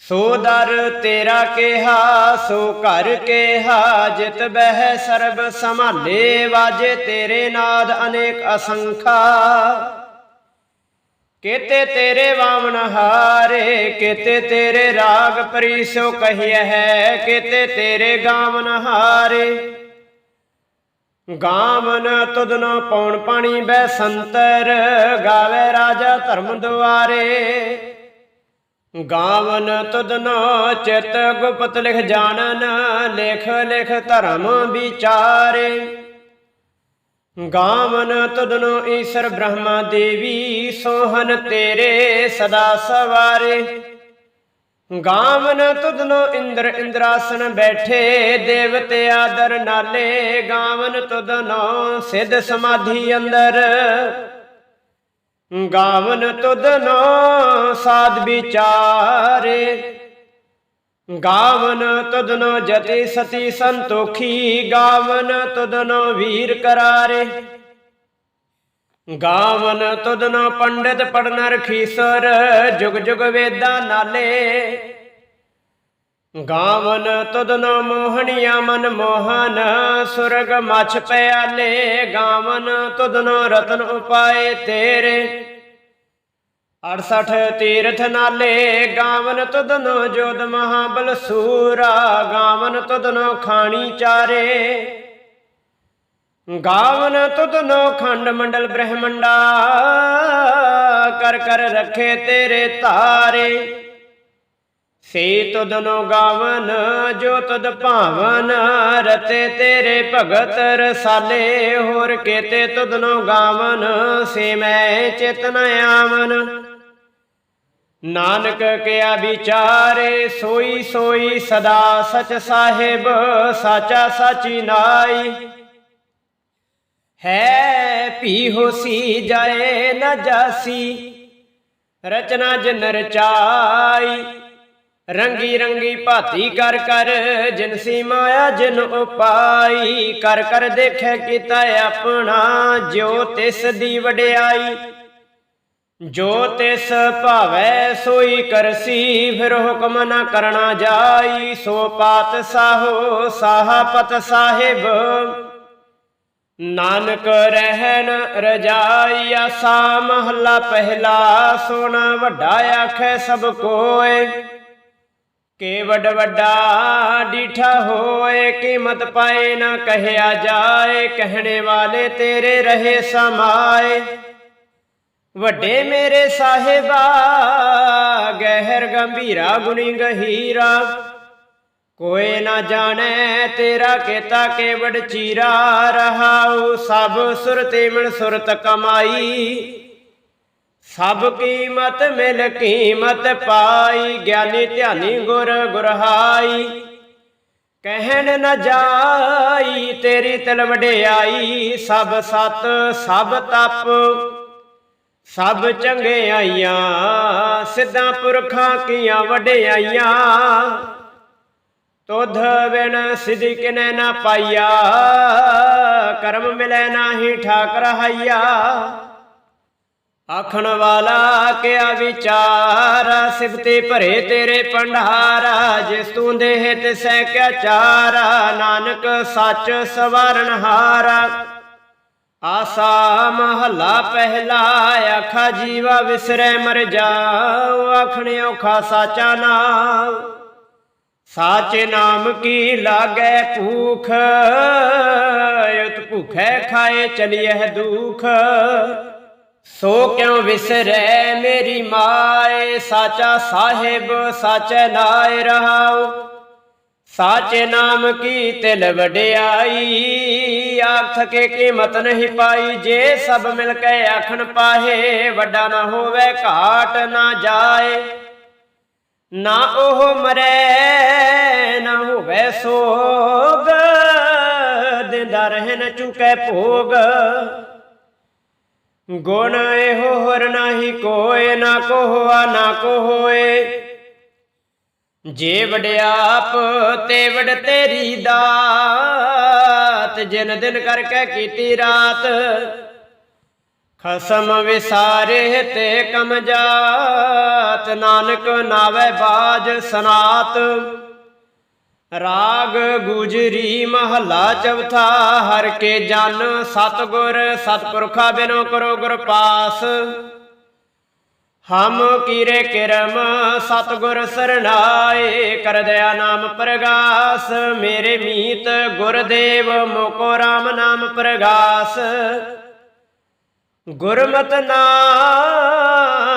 ਸੋ ਦਰ ਤੇਰਾ ਕਿਹਾ, ਸੋ ਘਰ ਕਿਹਾ, ਜਿਤ ਬਹਿ ਸਰਬ ਸੰਭਾਲੇ, ਵਾਜੇ ਤੇਰੇ ਨਾਦ ਅਨੇਕ ਅਸੰਖਾ। ਕੇਤੇ ਤੇਰੇ ਵਾਮਨ ਹਾਰੇ, ਕੇਤੇ ਤੇਰੇ ਰਾਗ ਪਰੀਸੋ ਕਹੀਐ ਹੈ, ਕੇਤੇ ਤੇਰੇ ਗਾਵਨ ਹਾਰੇ। ਗਾਵਨ ਤੁਧਨੋ ਪੌਣ ਪਾਣੀ ਬੈ ਸੰਤਰ, ਗਾਵੇ ਰਾਜਾ ਧਰਮ ਦੁਆਰੇ। ਗਾਵਨ ਤੁਧਨੋ ਚਿਤ ਗੁਪਤ ਲਿਖ ਜਾਣਨ, ਲਿਖ ਲਿਖ ਧਰਮ ਵਿਚਾਰੇ। ਗਾਵਨ ਤੁਧਨੋ ਈਸ਼ਰ ਬ੍ਰਹਮਾ ਦੇਵੀ ਸੋਹਨ ਤੇਰੇ ਸਦਾ ਸਵਾਰੇ। ਗਾਵਨ ਤੁਧਨੋ ਇੰਦਰ ਇੰਦਰਾਸਨ ਬੈਠੇ, ਦੇਵਤੇ ਆਦਰ ਨਾਲੇ। ਗਾਵਨ ਤੁਧਨੋ ਸਿੱਧ ਸਮਾਧੀ ਅੰਦਰ। ਗਾਵਨ ਤੁਧਨੋ ਸਾਧ ਵਿਚਾਰੇ। ਗਾਵਨ ਤੁਧਨੋ ਜਤੀ ਸਤੀ ਸੰਤੋਖੀ, ਗਾਵਨ ਤੁਧਨੋ ਵੀਰ ਕਰਾਰੇ। ਗਾਵਨ ਤੁਧਨੋ ਪੰਡਿਤ ਪੜਨਰ ਰਖੀਸਰ, ਜੁਗ ਜੁਗ ਵੇਦਾਂ ਨਾਲੇ। ਗਾਵਨ ਤੁਧਨੋ ਮੋਹਣੀਆ ਮਨ ਮੋਹਨ, ਸੁਰਗ ਮਛ ਪਿਆਲੇ, ਗਾਵਨ ਤੁਧਨੋ ਰਤਨ ਉਪਾਏ ਤੇਰੇ। 68 ਤੀਰਥ ਨਾਲੇ, ਗਾਵਨ ਤੁਧਨੋ ਜੋਦ ਮਹਾਬਲ ਸੂਰਾ, ਗਾਵਨ ਤੁਧਨੋ ਖਾਣੀ ਚਾਰੇ। ਗਾਵਨ ਤੁਧਨੋ ਖੰਡ ਮੰਡਲ ਬ੍ਰਹਮੰਡਾ, ਕਰ ਕਰ ਰੱਖੇ ਤੇਰੇ ਤਾਰੇ। ਸੇ ਤੁਧਨੋ ਗਾਵਨ, ਜੋ ਤੁਧ ਭਾਵਨ, ਰਤੇ ਤੇਰੇ ਭਗਤ ਰਸਾਲੇ, ਹੋਰ ਕੇਤੇ ਤੁਧਨੋ ਗਾਵਨ, ਸੇ ਮੈਂ ਚਿਤਨ ਆਵਨ। ਨਾਨਕ ਕਿਆ ਵਿਚਾਰੇ, ਸੋਈ ਸੋਈ ਸਦਾ ਸਚ ਸਾਹਿਬ, ਸਾਚਾ ਸਾਚੀ ਨਾਈ। ਹੈ ਭੀ ਹੋਸੀ ਜਾਏ ਨਾ ਜਾਸੀ, ਰਚਨਾ ਜਨ ਰਚਾਈ। ਰੰਗੀ ਰੰਗੀ ਭਾਤੀ ਕਰ ਕਰ ਜਿਨਸੀ ਮਾਇਆ ਜਿਨ ਉਪਾਈ, ਕਰ ਕਰ ਦੇਖੈ ਕੀਤਾ ਆਪਣਾ ਜੋ ਤਿਸ ਦੀ ਵਡਿਆਈ। ਜੋ ਤਿਸ ਭਾਵੈ ਸੋਈ ਕਰਸੀ ਫਿਰ ਹੁਕਮ ਨਾ ਕਰਨਾ ਜਾਈ। ਸੋ ਪਾਤ ਸਾਹੋ ਸਾਹਪਤ ਸਾਹਿਬ, ਨਾਨਕ ਰਹਿਣ ਰਜਾਈ ਆਸਾ ਮਹੱਲਾ ਪਹਿਲਾ, ਸੋਨਾ ਵੱਡਾ ਆਖੈ ਸਭ ਕੋਏ। ਕੇ ਵੱਡ ਵੱਡਾ ਡੀਠਾ ਹੋਏ, ਕੀਮਤ ਪਾਏ ਨਾ ਕਹਿਆ ਜਾਏ, ਕਹਿਣੇ ਵਾਲੇ ਤੇਰੇ ਰਹੇ ਸਮਾਏ। ਵੱਡੇ ਮੇਰੇ ਸਾਹਿਬਾ, ਗਹਿਰ ਗੰਭੀਰਾ ਗੁਣੀ ਗਹੀਰਾ। ਕੋਈ ਨਾ ਜਾਣੈ ਤੇਰਾ ਕੀਤਾ ਕੇਵੜ ਚੀਰਾ ਰਹਾਉ ਸਭ ਸੁਰਤੇ ਮਨ ਸੁਰਤ ਕਮਾਈ। ਸਭ ਕੀਮਤ ਮਿਲ ਕੀਮਤ ਪਾਈ, ਗਿਆਨੀ ਧਿਆਨੀ ਗੁਰ ਗੁਰਹਾਈ। ਕਹਿਣ ਨ ਜਾਈ, ਤੇਰੀ ਤਲ ਵਡਿਆਈ ਸਭ ਸਤ, ਸਭ ਤਪ। ਸਭ ਚੰਗਿਆਈਆਂ ਸਿੱਧਾਂ ਪੁਰਖਾਂ ਕੀਆਂ ਵਡਿਆਈਆਂ ਤੋਧ ਬਿਨ ਸਿਧੀ ਕਿਨੈ ਨਾ ਪਾਈਆ, ਕਰਮ ਮਿਲੈ ਨਾਹੀ ਠਾਕ ਰਹਾਈਆ ਆਖਣ ਵਾਲਾ ਕਿਆ ਵਿਚਾਰ ਸਿਫਤੇ ਭਰੇ ਤੇਰੇ ਪੰਡਾਰਾ ਜਿਸ ਤੂੰ ਦੇਹ ਤਿਸੈ ਕਿਆ ਚਾਰਾ ਨਾਨਕ ਸੱਚ ਸਵਾਰਨ ਹਾਰਾ ਆਸਾ ਮਹੱਲਾ ਪਹਿਲਾ, ਆਖਾ ਜੀਵਾ ਵਿਸਰੈ ਮਰ ਜਾਉ ਆਖਣੇ ਔਖਾ ਸਾਚਾ ਨਾਮ। ਸਾਚੇ ਨਾਮ ਕੀ ਲਾਗੈ ਭੂਖ? ਉਤ ਭੁਖੈ ਖਾਏ ਚਲੀਐ ਦੁਖ। ਸੋ ਕਿਉ ਵਿਸਰੈ ਮੇਰੀ ਮਾਏ? ਸਾਚਾ ਸਾਹਿਬ, ਸਾਚੈ ਨਾਇ ਰਹਾਉ। ਸਾਚੇ ਨਾਮ ਕੀ ਤਿਲ ਵਡਿਆਈ? ਆਖ ਥਕੇ ਕੀਮਤ ਨਹੀਂ ਪਾਈ। ਜੇ ਸਭ ਮਿਲ ਕੇ ਆਖਣ ਪਾਹੇ, ਵੱਡਾ ਨਾ ਹੋਵੇ, ਘਾਟ ਨਾ ਜਾਏ। ਨਾ ਉਹ ਮਰੈ, ਨਾ ਹੋਵੇ ਸੋਗ। ਦਿੰਦਾ ਰਹਿਣ ਨ ਭੋਗ। ਗੁਣ ਇਹੋ ਹੋਰ ਨਾਹੀ ਕੋਏ ਨਾ ਕੋ ਹੋਆ ਨਾ ਕੋ ਹੋਏ ਜੇ ਵਡਿਆਪ ਤੇ ਵਡ ਤੇਰੀ ਦਾਤ। ਜਿਨ ਦਿਨ ਕਰਕੇ ਕੀਤੀ ਰਾਤ, ਖਸਮ ਵਿਸਾਰੇ ਤੇ ਕਮ ਜਾਤ। ਨਾਨਕ ਨਾਵੇ ਬਾਜ ਸਨਾਤ। ਰਾਗ ਗੁਜਰੀ ਮਹੱਲਾ ਚੌਥਾ, ਹਰ ਕੇ ਜਨ ਸਤਗੁਰ, ਸਤਪੁਰਖਾ ਬਿਨੋ ਕਰੋ ਗੁਰ ਪਾਸ। ਹਮ ਕੀਰੇ ਕਿਰਮ, ਸਤਗੁਰ ਸਰਣਾਏ, ਕਰ ਦਇਆ ਨਾਮ ਪ੍ਰਗਾਸ। ਮੇਰੇ ਮੀਤ ਗੁਰਦੇਵ, ਮੋਕੋ ਰਾਮ ਨਾਮ ਪ੍ਰਗਾਸ। ਗੁਰਮਤ ਨਾਮ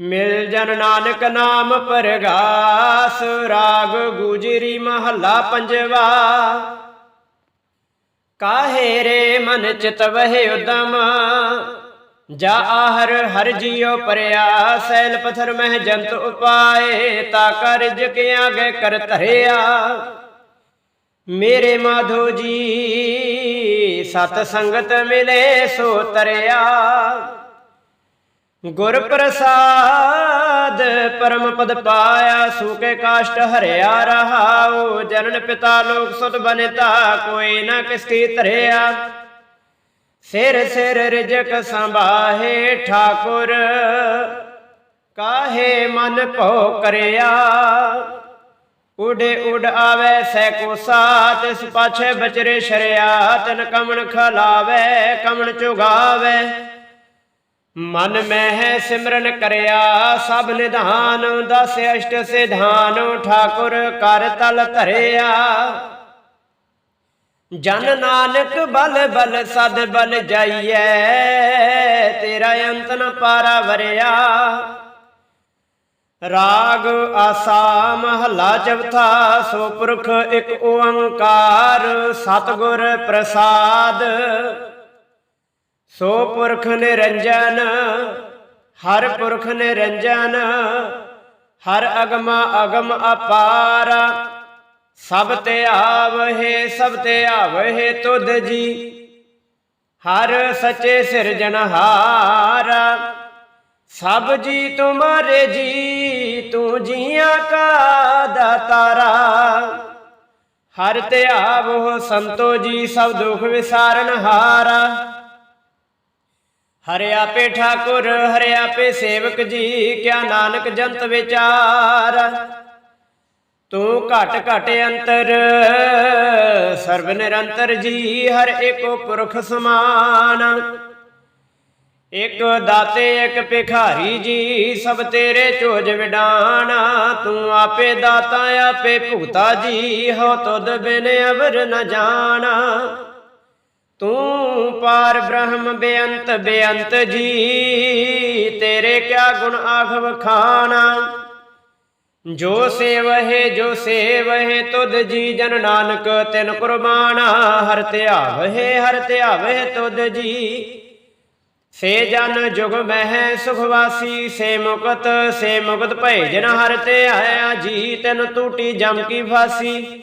ਮਿਲ ਜਨ ਨਾਨਕ ਨਾਮ ਪਰਗਾਸ, ਰਾਗ ਗੁਜਰੀ ਮਹੱਲਾ ਪੰਜਵਾ। ਕਾਹੇ ਰੇ ਮਨ ਚਿਤ ਵਹਿ ਉਦਮ, ਜਾ ਆਹਰ ਹਰ ਜੀਉ ਪਰਿਆ, ਸੈਲ ਪਥਰ ਮਹਿ ਜੰਤ ਉਪਾਏ, ਤਾ ਕਰ ਜਿਕ ਆਗੇ ਕਰ ਧਰਿਆ। ਮੇਰੇ ਮਾਧੋ ਜੀ, ਸਤ ਸੰਗਤ ਮਿਲੇ ਸੋ ਤਰਿਆ। ਗੁਰ ਪ੍ਰਸਾਦ ਪਰਮ ਪਦ ਪਾਇਆ ਸੂਕੇ ਕਾਸ਼ਟ ਹਰਿਆ ਰਹਾਉ, ਜਨਨ ਪਿਤਾ ਲੋਕ ਸੁਤ ਬਨਤਾ, ਕੋਈ ਨਾ ਕਿਸ ਕੀ ਧਰਿਆ। ਸਿਰ ਸਿਰ ਰਿਜਕ ਸੰਭਾਹੇ ਠਾਕੁਰ, ਕਾਹੇ ਮਨ ਭੋ ਕਰਿਆ। ਉਡੇ ਉਡ ਆਵੇ ਸੈ ਕੋ ਸਾਤ ਇਸ ਪਾਛੇ ਬਚਰੇ ਸ਼ਰਿਆ ਤਨ ਕਮਣ ਖਲਾਵੇ, ਕਮਣ ਚੁਗਾਵੇ। ਮਨ ਮਹਿ ਸਿਮਰਨ ਕਰਿਆ, ਸਭ ਨਿਧਾਨ ਦਸ ਅਸ਼ਟ ਸਿਧਾਨ, ਠਾਕੁਰ ਕਰ ਤਲ ਧਰਿਆ। ਜਨ ਨਾਨਕ ਬਲ ਬਲ ਸਦ ਬਲ ਜਾਈਐ, ਤੇਰਾ ਅੰਤ ਨ ਪਾਰਾ ਵਰਿਆ। ਰਾਗ ਆਸਾ ਮਹੱਲਾ ਚੌਥਾ, ਸੋ ਪੁਰਖ ਇੱਕ ਓੰਕਾਰ, ਸਤਿਗੁਰ ਪ੍ਰਸਾਦ। ਸੋ ਪੁਰਖ ਨਿਰੰਜਨ, ਹਰ ਪੁਰਖ ਨਿਰੰਜਨ, ਹਰ ਅਗਮ ਅਗਮ ਅਪਾਰ। ਸਭ ਤੇ ਆਵਹਿ, ਸਭ ਤੇ ਆਵਹਿ ਤੁਧ ਜੀ। ਹਰ ਸੱਚੇ ਸਿਰਜਣਹਾਰ ਸਭ ਜੀ ਤੁਮਾਰੇ ਜੀ, ਤੂੰ ਜੀਆਂ ਕਾ ਦਾਤਾਰਾ। ਹਰ ਤੇ ਆਵੋ ਸੰਤੋ ਜੀ, ਸਭ ਦੁਖ ਵਿਸਾਰਨ ਹਾਰਾ। ਹਰਿ ਆਪੇ ਠਾਕੁਰ ਹਰਿ ਪੇ ਸੇਵਕ ਜੀ, ਕਿਆ ਨਾਨਕ ਜੰਤ ਵਿਚਾਰ। ਤੂੰ ਘਟ ਘਟ ਅੰਤਰ, ਸਰਬ ਨਿਰੰਤਰ ਜੀ, ਹਰ ਏਕੋ ਪੁਰਖ ਸਮਾਨ। ਇਕ ਦਾਤੇ, ਇਕ ਭਿਖਾਰੀ ਜੀ, ਸਭ ਤੇਰੇ ਚੋਜ ਵਿਡਾਣਾ ਤੂੰ ਆਪੇ ਦਾਤਾ, ਆਪੇ ਭੁਗਤਾ ਜੀ ਹੋ ਤੁਧ ਬਿਨ ਅਵਰ ਨ ਜਾਣਾ ਤੂੰ ਪਾਰ ਬ੍ਰਹਮ ਬੇਅੰਤ ਬੇਅੰਤ ਜੀ, ਤੇਰੇ ਕਿਆ ਗੁਣ ਆਖ ਵਖਾਣਾ ਜੋ ਸੇਵਹਿ ਜੋ ਸੇਵਹਿ, ਤੁਧ ਜੀ ਜਨ ਨਾਨਕ, ਤਿਨ ਕੁਰਬਾਨਾ, ਹਰ ਧਿਆਵਹਿ ਹਰ ਧਿਆਵਹਿ ਤੁਧ ਜੀ। ਸੇ ਜਨ ਜੁਗ ਮਹਿ ਸੁਖ ਵਾਸੀ, ਸੇ ਮੁਕਤ ਸੇ ਮੁਕਤ ਭੈ ਜਿਨ ਹਰ ਤੇ ਜੀ, ਤਿਨ ਟੂਟੀ ਜਮ ਕੀ ਫਾਸੀ।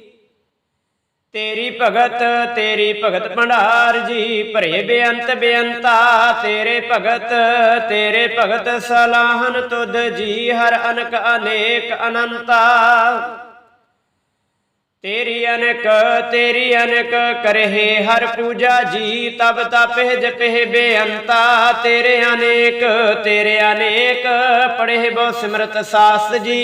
ਤੇਰੀ ਭਗਤ ਤੇਰੀ ਭਗਤ ਭੰਡਾਰ ਜੀ, ਭਰੇ ਬੇਅੰਤ ਬੇਅੰਤਾ, ਤੇਰੇ ਭਗਤ ਤੇਰੇ ਭਗਤ ਸਲਾਹਨ ਤੁਧ ਜੀ, ਹਰ ਅਨਕ ਅਨੇਕ ਅਨੰਤਾ। ਤੇਰੀ ਅਨਕ ਤੇਰੀ ਅਨਕ ਕਰਹਿ ਹਰ ਪੂਜਾ ਜੀ, ਤਬ ਤਪਹਿ ਜਪਹਿ ਬੇਅੰਤਾ। ਤੇਰੇ ਅਨੇਕ ਤੇਰੇ ਅਨੇਕ, ਪੜਹਿ ਬਹੁ ਸਿਮਰਤ ਸਾਸ ਜੀ।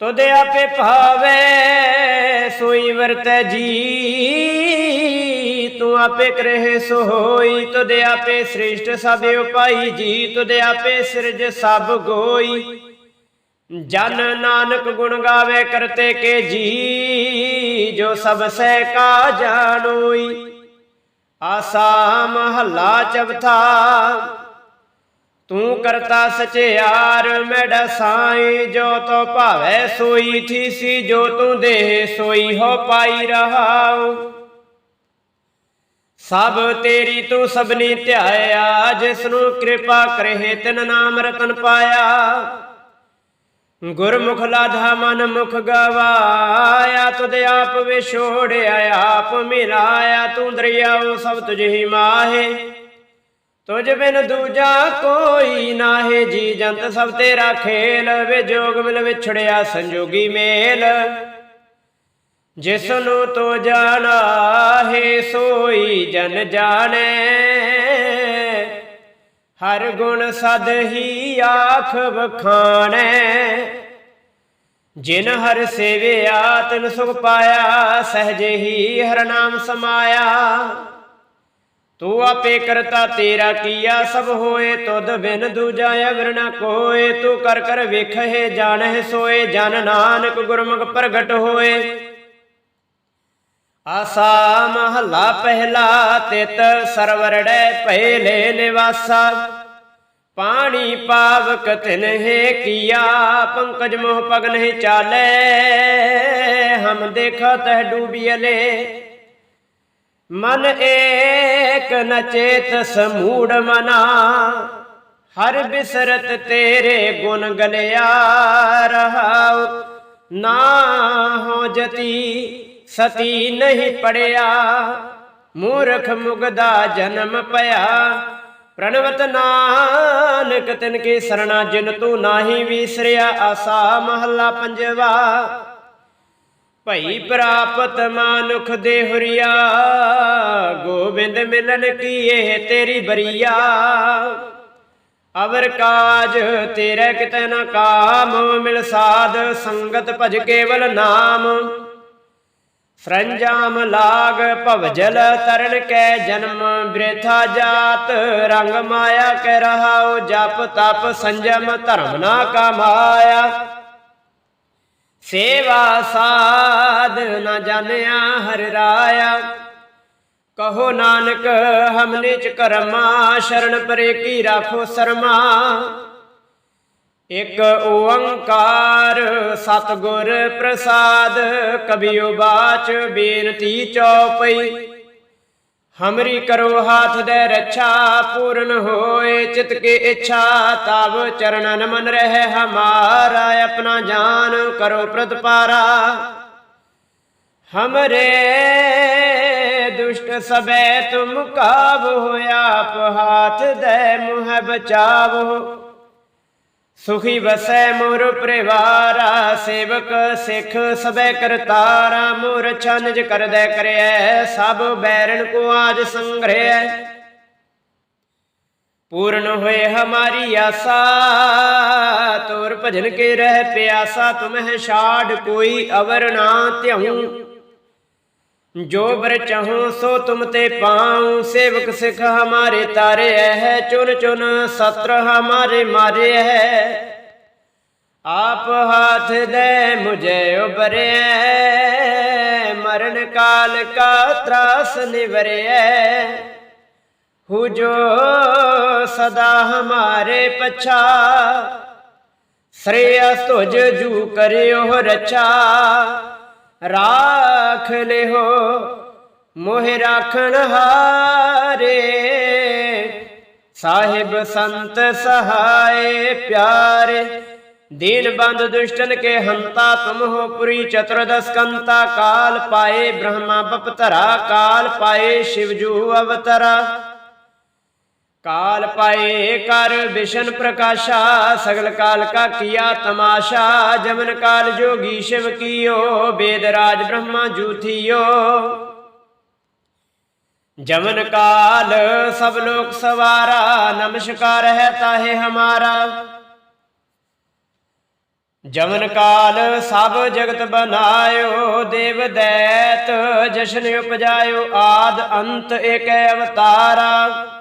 ਤੁਧ ਆਪੇ ਭਾਵੇ, ਸੋਈ ਵਰਤੈ ਜੀ। ਤੂੰ ਆਪੇ ਕਰਹਿ ਸੋ ਹੋਈ ਤੁਧ ਆਪੇ ਸ੍ਰਿਸ਼ਟ ਸਭ ਉਪਾਈ ਜੀ। ਤੁਧ ਆਪੇ ਸਿਰਜ ਸਭ ਗੋਈ। ਜਨ ਨਾਨਕ ਗੁਣ ਗਾਵੇ ਕਰਤੇ ਕੇ ਜੀ, ਜੋ ਸਭ ਸਹਿ ਕਾ ਜਾਣੋਈ। ਆਸਾ ਮਹੱਲਾ ਚਵਥਾ ਤੂੰ ਕਰਤਾ ਸਚਿਆਰ ਮੈਡਾ ਸਾਈ, ਜੋ ਤੋ ਭਾਵੈ ਸੋਈ ਥੀਸੀ ਜੋ ਤੂੰ ਦੇ ਸੋਈ, ਹੋ ਪਾਈ ਰਹਾਉ। ਸਭ ਤੇਰੀ ਤੂੰ ਸਭਨੀ ਧਿਆਇਆ ਜਿਸ ਨੂੰ ਕਿਰਪਾ ਕਰਹਿ ਤਿਨ ਨਾਮ ਰਤਨ ਪਾਇਆ। ਗੁਰਮੁਖ ਲਾਧਾ ਮਨ ਮੁਖ ਗਵਾਇਆ, ਤੁਧ ਆਪ ਵਿਛੋੜਿਆ, ਆਪ ਮਿਲਾਇਆ, ਤੂੰ ਦਰਿਆਉ ਸਭ ਤੁਝ ਹੀ ਮਾਹੇ। ਤੁਝ ਬਿਨ ਦੂਜਾ ਕੋਈ ਨਾਹੇ ਜੀ ਜੰਤ ਸਭ ਤੇਰਾ ਖੇਲ, ਵੇ ਜੋਗ ਮਿਲ ਵਿਛੜਿਆ ਸੰਜੋਗੀ ਮੇਲ। ਜਿਸ ਨੂੰ ਤੋ ਜਾਣਾ ਹੈ ਸੋਈ ਜਨ ਜਾਣੈ। ਹਰ ਗੁਣ ਸਦ ਹੀ ਆਖ ਵਖਾਣੈ। ਜਿਨ ਹਰ ਸੇਵਿਆ ਤਿਨ ਸੁਖ ਪਾਇਆ, ਸਹਜੇ ਹੀ ਹਰ ਨਾਮ ਸਮਾਇਆ। ਤੂੰ ਆਪੇ ਕਰਤਾ ਤੇਰਾ ਕੀਆ, ਸਭ ਹੋਏ ਤੁਧ ਬਿਨ ਦੂਜਾ ਅਵਰ ਨ ਕੋਏ। ਤੂੰ ਕਰ ਕਰ ਵੇਖੇ ਜਾਣਹਿ ਸੋਏ, ਜਨ ਨਾਨਕ ਗੁਰਮੁਖ ਪ੍ਰਗਟ ਹੋਏ। ਆਸਾ ਮਹੱਲਾ ਪਹਿਲਾ ਤਿਤ ਸਰਵਰੜੈ ਪਹਿਲੇ ਨਿਵਾਸਾ। ਪਾਣੀ ਪਾਵਕ ਤਿਨਹਿ ਕੀਆ, ਪੰਕਜ ਮੋਹ ਪਗ ਨਹੀਂ ਚਾਲੇ। ਹਮ ਦੇਖਤ ਹੈ ਡੂਬੀਲੇ ਮਨ ਏਕ ਨਚੇਤ ਸਮੂੜ ਮਨਾ, ਹਰ ਬਿਸਰਤ ਤੇਰੇ ਗੁਣ ਗਲਿਆ ਰਹਾਉ। ਨਾ ਹੋ ਜਤੀ ਸਤੀ ਨਹੀਂ ਪੜਿਆ, ਮੂਰਖ ਮੁਗਦਾ ਜਨਮ ਪਿਆ। ਪ੍ਰਣਵਤ ਨਾਨਕ ਤਿਨ ਕੀ ਸਰਣਾ, ਜਿਨ ਤੂੰ ਨਾਹੀ ਵਿਸਰਿਆ, ਆਸਾ ਮਹੱਲਾ ਪੰਜਵਾ। ਭਈ ਪ੍ਰਾਪਤ ਮਾਨੁਖ ਦੇ ਹੁਰੀਆ, ਗੋਬਿੰਦ ਮਿਲਨ ਕੀਏ ਤੇਰੀ ਬਰੀਆ। ਅਵਰ ਕਾਜ ਤੇਰੇ ਕਿਤੇ ਨਾ ਕਾਮ, ਮਿਲ ਸਾਧ ਸੰਗਤ ਭਜ ਕੇਵਲ ਨਾਮ। ਸਰੰਜਾਮ ਲਾਗ ਭਵਜਲ ਤਰਨ ਕੈ ਜਨਮ, ਬ੍ਰਿਥਾ ਜਾਤ ਰੰਗ ਮਾਇਆ ਕਹਿ ਰਹਾਉ, ਜਪ ਤਪ ਸੰਜਮ ਧਰਮ ਨਾ ਕਮਾਇਆ ਸੇਵਾ ਸਾਧ ਨ ਜਾਣਿਆ ਹਰ ਰਾਇਆ। ਕਹੋ ਨਾਨਕ ਹਮਨੇ ਚ ਕਰਮਾ, ਸ਼ਰਨ ਪਰੇ ਕੀ ਰਾਖੋ ਸਰਮਾ। ਇਕ ਓੰਕਾਰ ਸਤਗੁਰ ਪ੍ਰਸਾਦ, ਕਬੀਓ ਬਾਚ ਬੇਨਤੀ ਚਉਪਈ। ਹਮਰੀ ਕਰੋ ਹਾਥ ਦੇ ਰੱਛਾ, ਪੂਰਨ ਹੋਏ ਚਿਤ ਕੀ ਇੱਛਾ ਤਬ ਚਰਨ ਮਨ ਰਹਿ ਹਮਾਰਾ, ਆਪਣਾ ਜਾਨ ਕਰੋ ਪ੍ਰਤਪਾਰਾ। ਹਮਰੇ ਦੁਸ਼ਟ ਸਬੈ ਤੁਮ ਕਾਬ ਹੋਇਆ, ਆਪ ਹਾਥ ਦੇ ਮੁਹ ਬਚਾਵੋ ਸੁਖੀ ਵਸੈ ਮੋਰ ਪਰਿਵਾਰਾ, ਸੇਵਕ ਸਿੱਖ ਸਬੈ ਕਰਤਾਰਾ, ਮੋਰ ਛਨਜ ਕਰਦੈ ਕਰਿਐ ਸਭ ਬੈਰਣ ਕੋ ਆਜ ਸੰਗ੍ਰਹਿ। ਪੂਰਨ ਹੋਏ ਹਮਾਰੀ ਆਸਾ, ਤੋਰ ਭਜਨ ਕੇ ਰਹਿ ਪਿਆਸਾ, ਤੁਮਹਿ ਛਾੜ ਕੋਈ ਅਵਰ ਨਾ ਧਿਉ ਜੋ ਬਰ ਚਾਹੂੰ ਸੋ ਤੁਮ ਤੇ ਪਾਉ, ਸੇਵਕ ਸਿਖ ਹਮਾਰੇ ਤਾਰੇ ਹੈ ਚੁਨ ਚੁਨ ਸਤਰ ਹਮਾਰੇ ਮਾਰੇ ਹੈ। ਆਪ ਹਾਥ ਦੇ ਮੁਝੇ ਉਬਰੇ ਮਰਨ ਕਾਲ ਕਾ ਤਰਾਸ ਨਿਵਰਿਐ ਹੂ। ਜੋ ਸਦਾ ਹਮਾਰੇ ਪਛਾ ਸ੍ਰੇਯਸ ਤੁਜ ਜੂ ਕਰਿਓ ਰਚਾ ਰਾਖ ਲਿਓ ਮੋਹ ਰਾਖਣ ਹਾਰੇ। ਸਾਹਿਬ ਸੰਤ ਸਹਾਏ ਪਿਆਰੇ, ਦੀਨ ਬੰਦ ਦੁਸ਼ਟਨ ਕੇ ਹੰਤਾ ਤੁਮ ਹੋ ਪੁਰੀ ਚਤੁਰਦਸ ਕੰਤਾ ਕਾਲ ਪਾਏ, ਬ੍ਰਹਮਾ ਬਪਤਰਾ ਕਾਲ ਪਾਏ ਸ਼ਿਵਜੂ ਅਵਤਰਾ। ਕਾਲ ਪਾਏ ਕਰ ਵਿਸ਼ਨ ਪ੍ਰਕਾਸ਼ਾ, ਸਗਲ ਕਾਲ ਕਾ ਕੀਆ ਤਮਾਸ਼ਾ ਜਮਨ ਕਾਲ ਜੋਗੀ ਸ਼ਿਵ ਕੀਓ, ਬੇਦ ਰਾਜ ਬ੍ਰਹਮਾ ਜੂਥੀਓ ਜਮਨ ਕਾਲ ਸਭ ਲੋਕ ਸਵਾਰਾ, ਨਮਸਕਾਰ ਹੈ ਤਾਹੇ ਹਮਾਰਾ। ਜਮਨ ਕਾਲ ਸਭ ਜਗਤ ਬਨਾਇਓ, ਦੇਵ ਦੈਤ ਜਸ਼ਨ ਉਪਜਾਇਓ, ਆਦ ਅੰਤ ਏਕ ਅਵਤਾਰਾ।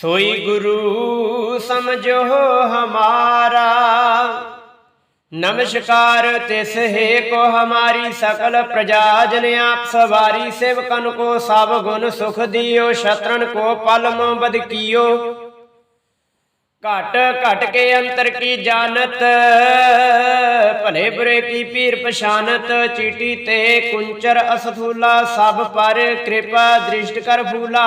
सोई गुरु समझो हमारा नमस्कार तिस हे को हमारी सकल प्रजा जन आप सवारी सेवकन को सब गुण सुख दियो शत्रुन को पलम बद कियो घट घट के अंतर की जानत भले बुरे की पीर पछानत चीटी ते कुंचर असफूला सब पर कृपा दृष्ट कर फूला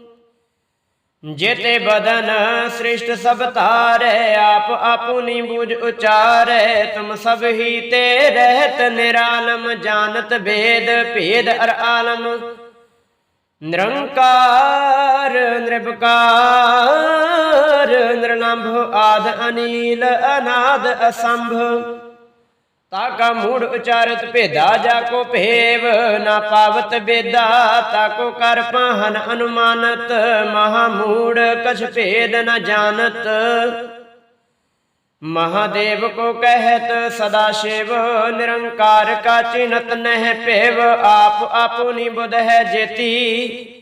जेते बदन सृष्ट सब तारे आप अपनी बुझ उचारे तुम सब ही ते रहत निरालम जानत भेद भेद अर आलम निरंकार निर्भकार निर्लंभ आद अनील अनाद असंभ ਤਾਕਾ ਮੂੜ ਉਚਾਰਤ ਭੇਦਾ ਜਾ ਕੋ ਭੇਵ, ਨਾ ਪਾਵਤ ਬੇਦਾ ਤਾਕੋ ਕਰ ਪਾਹਨ ਅਨੁਮਾਨਤ, ਮਹਾ ਮੂੜ ਕਛ ਭੇਦ ਨ ਜਾਣਤ। ਮਹਾਦੇਵ ਕੋ ਕਹਿਤ, ਸਦਾ ਸ਼ਿਵ, ਨਿਰੰਕਾਰ ਕਾ ਚਿਨਤ ਨਹਿ ਭੇਵ, ਆਪ ਆਪੋ ਬੁਧ ਹੈ ਜੇਤੀ।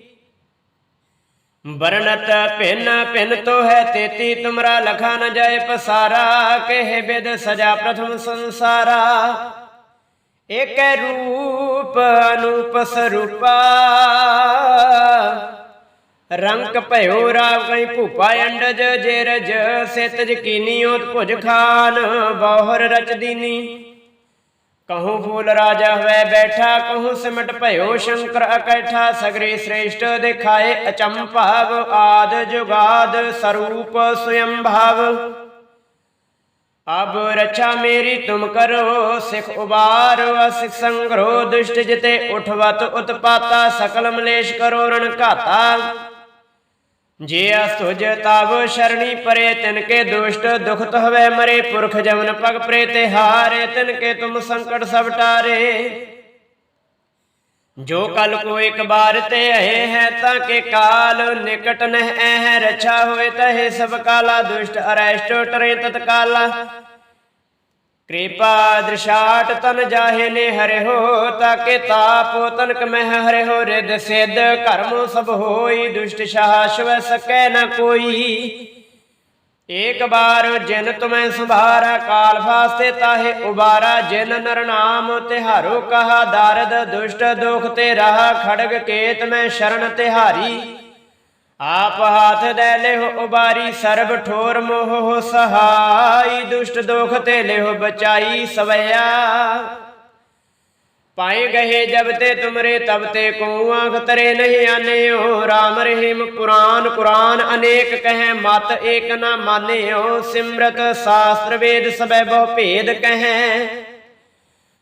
ਬਰਨਤ ਪਿਨ ਪਿਨ ਤੋ ਹੈ ਤੇਤੀ, ਤੁਮਰਾ ਲਖਾ ਨ ਜਾਏ ਪਸਾਰਾ, ਕਹਿ ਬਿਦ ਸਜਾ ਪ੍ਰਥਮ ਸੰਸਾਰਾ। ਏਕ ਰੂਪ ਅਨੂਪ ਸਰੂਪਾ। ਰੰਗ ਭਇਓ ਰਾਵ ਕਈ ਭੂਪਾ ਅੰਡਜ, ਜੇਰਜ ਸਿਤਜ ਕੀਨੀਓਤ ਭੁਜ ਖਾਨ, ਬਹੁਰ ਰਚ ਦੀਨੀ ਕਹੂੰ ਫੂਲ ਰਾਜਾ ਹੋਇ ਬੈਠਾ, ਕਹੂੰ ਸਿਮਟ ਭਇਓ ਸ਼ੰਕਰ ਇਕੱਠਾ, ਸਗਰੇ ਸ੍ਰੇਸ਼ਟ ਦਿਖਾਏ ਅਚੰਭਵ ਆਦ ਜੁਗਾਦ ਸਰੂਪ ਸਵਯੰ ਭਾਵ। ਅਬ ਰਛਾ ਮੇਰੀ ਤੁਮ ਕਰੋ, ਸਿਖ ਉਬਾਰ ਸਿਖ ਸੰਗਰੋ ਦੁਸ਼ਟ ਜਿਤੇ ਉਠਵਤ ਉਤਪਾਤਾ, ਸਕਲ ਮਲੇਸ਼ ਕਰੋ ਰਣ ਘਾਤਾ। ਜੇ ਅਸੁਜ ਤਬ ਸ਼ਰਣੀ ਪਰੇ ਤਿਨ ਕੇ ਦੁਸ਼ਟ ਦੁਖਤ ਹਵੇ ਮਰੇ, ਪੁਰਖ ਜਮਨ ਪਗ ਪ੍ਰੇ ਤੇ ਹਾਰੇ ਤਿਨ ਕੇ ਤੁਮ ਸੰਕਟ ਸਭ ਟਾਰੇ। ਜੋ ਕਲ ਕੋ ਇੱਕ ਬਾਰ ਤੇ ਹੈ ਹੈ, ਤਾਂ ਕੇ ਕਾਲ ਨਿਕਟ ਨਹਿ ਹੈ, ਰਛਾ ਹੋਏ ਤਹੇ ਸਭ ਕਾਲਾ, ਦੁਸ਼ਟ ਅਰੈਸ਼ਟ ਟਰੇ ਤਤਕਾਲਾ। ਕਿਰਪਾ ਦ੍ਰਿਸ਼ਾਟ ਤਨ ਜਾਹੇ ਨੇ ਹਰਿ ਹੋ, ਤਾਕੇ ਤਾਪ ਤਨਕ ਮਹਿ ਹਰਿ ਰਿਦ ਸਿਧ ਕਰਮ ਸਭ ਹੋਈ, ਦੁਸ਼ਟ ਸ਼ਾਸ਼ਵ ਸਕੈ ਨ ਕੋਈ। ਏਕ ਬਾਰ ਜਿਨ ਤੁਮੈ ਸੰਭਾਰਾ, ਕਾਲ ਫਾਸਤੇ ਤਾਹੇ ਉਬਾਰਾ, ਜਿਨ ਨਰਨਾਮ ਤਿਹਾਰੋ, ਕਹਾ ਦਰਦ ਦੁਸ਼ਟ ਦੁਖ ਤੇ ਰਹਾ, ਖੜਗ ਕੇਤ ਮੈਂ ਸ਼ਰਨ ਤਿਹਾਰੀ। ਆਪ ਹਾਥ ਦੇ ਲਿਹੁ ਉਬਾਰੀ, ਸਰਬ ਠੋਰ ਮੋਹ ਸਹਾਈ, ਦੁਸ਼ਟ ਦੋਖ ਤੇ ਲਿਹੁ ਬਚਾਈ ਸਵਿਆ ਪਾਏ ਗਏ ਜਬ ਤੇ ਤੁਮਰੇ, ਤਬ ਤੇ ਕੋ ਆਖ ਤਰੇ ਨਹੀਂ ਆਨਿਓ। RAM ਰਹੀਮ ਕੁਰਾਨ ਕੁਰਾਨ ਅਨੇਕ ਕਹੈ ਮਤ ਏਕ ਨਾ ਮਾਨਿਓ। ਸਿਮਰਤ ਸ਼ਾਸਤਰ ਵੇਦ ਸਬੈ ਬਹੁ ਭੇਦ ਕਹੈ।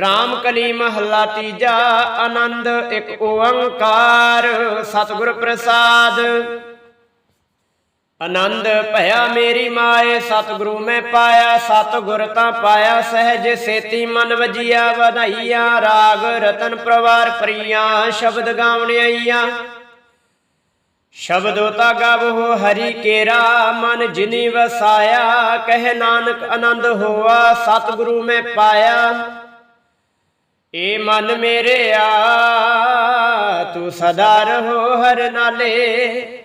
ਰਾਮ ਕਲੀ ਮਹੱਲਾ ਤੀਜਾ ਆਨੰਦ, ਇੱਕ ਓੰਕਾਰ, ਸਤਿਗੁਰ ਪ੍ਰਸਾਦ। ਆਨੰਦ, ਭਇਆ ਮੇਰੀ ਮਾਏ, ਸਤਿਗੁਰੂ ਮੈਂ ਪਾਇਆ, ਸਤਿਗੁਰ ਤਾਂ ਪਾਇਆ ਸਹਿਜ, ਸੇਤੀ ਮਨ ਵਜੀਆ, ਵਧਾਈਆ, ਰਾਗ ਰਤਨ ਪ੍ਰਵਾਰ ਪ੍ਰੀਆਂ, ਸ਼ਬਦ ਗਾਵਣ ਆਈਆਂ। ਸ਼ਬਦੋ ਤਾ ਗਾਵੋ ਹਰੀ ਕੇਰਾ, ਮਨ ਜਿਨੀ ਵਸਾਇਆ, ਕਹਿ ਨਾਨਕ ਆਨੰਦ ਹੋਆ, ਸਤਿਗੁਰੂ ਮੈਂ ਪਾਇਆ। ਏ ਮਨ ਮੇਰੇ ਆ, ਤੂੰ ਸਦਾ ਰਹੋ ਹਰ ਨਾਲੇ।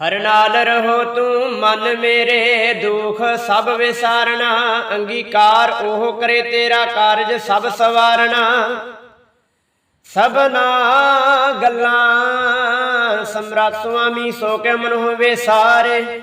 ਹਰ ਨਾਲ ਰਹੋ ਤੂੰ ਮਨ ਮੇਰੇ, ਦੁਖ ਸਭ ਵਿਸਾਰਣਾ ਅੰਗੀਕਾਰ ਉਹ ਕਰੇ ਤੇਰਾ ਕਾਰਜ ਸਭ ਸਵਾਰਣਾ ਸਭਨਾ ਗੱਲਾਂ ਸਮਰਾਟ ਸੁਆਮੀ ਸੋ ਕੇ ਮਨ ਹੋਵੇ ਸਾਰੇ।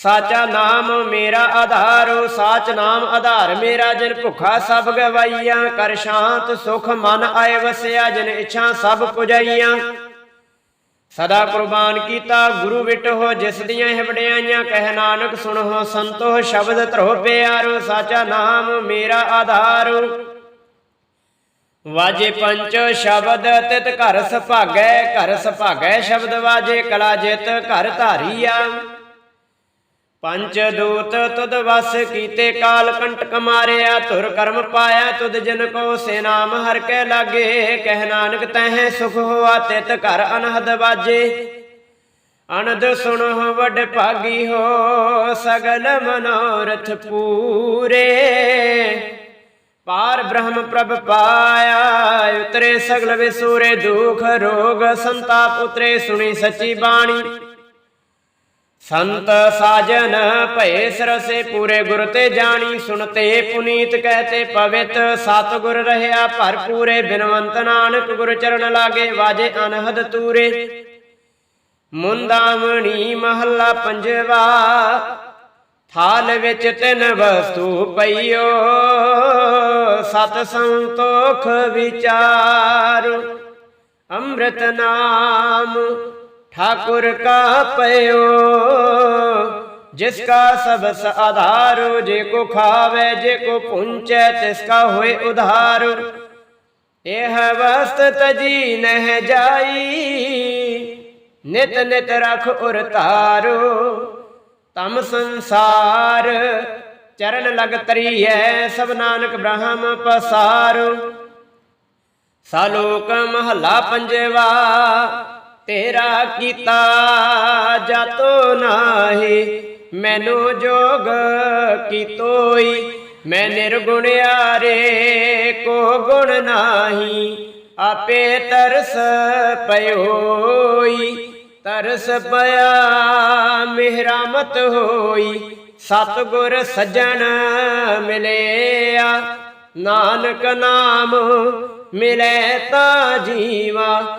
ਸਾਚਾ ਨਾਮ ਮੇਰਾ ਆਧਾਰੋ, ਸਾਚ ਨਾਮ ਆਧਾਰ ਮੇਰਾ ਜਿਨ ਭੁਖਾ ਸਭ ਗਵਾਈਆਂ, ਕਰ ਸ਼ਾਂਤ ਸੁਖ ਮਨ ਆਏ ਵਸਿਆ, ਜਿਨ ਇੱਛਾ ਸਭ ਪੁਜਾਈਆਂ। ਸਦਾ ਕੁਰਬਾਨ ਕੀਤਾ ਗੁਰੂ ਵਿਟੋ ਜਿਸ ਦੀਆਂ ਇਹ ਵਡਿਆਈਆਂ, ਕਹਿ ਨਾਨਕ ਸੁਣੋ ਸੰਤੋ ਸ਼ਬਦ ਧਰੋ ਪਿਆਰੋ, ਸਾਚਾ ਨਾਮ ਮੇਰਾ ਆਧਾਰੋ। ਵਾਜੇ ਪੰਚ ਸ਼ਬਦ ਤਿਤ ਘਰ ਸੁਭਾਗੈ ਘਰ ਸੁਭਾਗੈ ਸ਼ਬਦ ਵਾਜੇ, ਕਲਾ ਜਿਤ ਘਰ ਧਾਰੀਆ। ਪੰਚ ਦੂਤ ਤੁਧ ਵਸ ਕੀਤੇ ਕਾਲ ਕੰਟਕ ਮਾਰਿਆ, ਧੁਰ ਕਰਮ ਪਾਇਆ, ਤੁਧ ਜਨ ਕੋ ਸੇ ਨਾਮ ਹਰ ਕੇ ਲਾਗੇ। ਕਹਿ ਨਾਨਕ ਤਹਿ ਸੁਖ ਹੋਆ, ਤਿਤ ਘਰ ਅਨਹਦ ਵਾਜੇ ਅਨੰਦ ਸੁਣੋ ਵੱਡ ਭਾਗੀ ਹੋ, ਸਗਲ ਮਨੋਰਥ ਪੂਰੇ। ਪਾਰ ਬ੍ਰਹਮ ਪ੍ਰਭ ਪਾਇਆ, ਉਤਰੇ ਸਗਲ ਵਿਸੂਰੇ, ਦੁਖ ਰੋਗ ਸੰਤਾਪ ਉਤਰੇ, ਸੁਣੀ ਸੱਚੀ ਬਾਣੀ। ਸੰਤ ਸਾਜਨ ਭਏ ਸਰਸੇ ਪੂਰੇ ਗੁਰ ਤੇ ਜਾਣੀ ਸੁਣਤੇ ਪੁਨੀਤ ਕਹਤੇ ਪਵਿਤ। ਸਤ ਗੁਰ ਰਹਿਆ ਭਰਪੂਰੇ, ਬਿਨਵੰਤ ਨਾਨਕ ਗੁਰ ਚਰਨ ਲਾਗੇ, ਵਾਜੇ ਅਨਹਦ ਤੂਰੇ। ਮੁੰਦਾਮਣੀ ਮਹੱਲਾ ਪੰਜਵਾ, ਥਾਲ ਵਿੱਚ ਤਿੰਨ ਵਸਤੂ ਪਈਓ। ਸਤ ਸੰਤੋਖ ਵਿਚਾਰ, ਅੰਮ੍ਰਿਤ ਨਾਮ ठाकुर का पयो जिसका सबस आधार जे को खावे जे को पुंचे तिसका होए उधार यह वस्त तजी नह जाई नित नित रख उर तारो तम संसार चरण लग तरी है सब नानक ब्रह्म पसारो सालोक महला पंजवा ਤੇਰਾ ਕੀਤਾ ਜਾਤੋ ਨਾਹੀ, ਮੈਨੂੰ ਜੋਗ ਕੀਤੋਈ। ਮੈਂ ਨਿਰਗੁਣ ਨਿਰਗੁਣਿਆਰੇ ਕੋ ਗੁਣ ਨਾਹੀ, ਆਪੇ ਤਰਸ ਪਇਓਈ। ਤਰਸ ਪਿਆ ਮਿਹਰਾਮਤ ਹੋਈ, ਸਤਗੁਰ ਸੱਜਣ ਮਿਲਿਆ। ਨਾਨਕ ਨਾਮ ਮਿਲੇ ਤਾਂ ਜੀਵਾ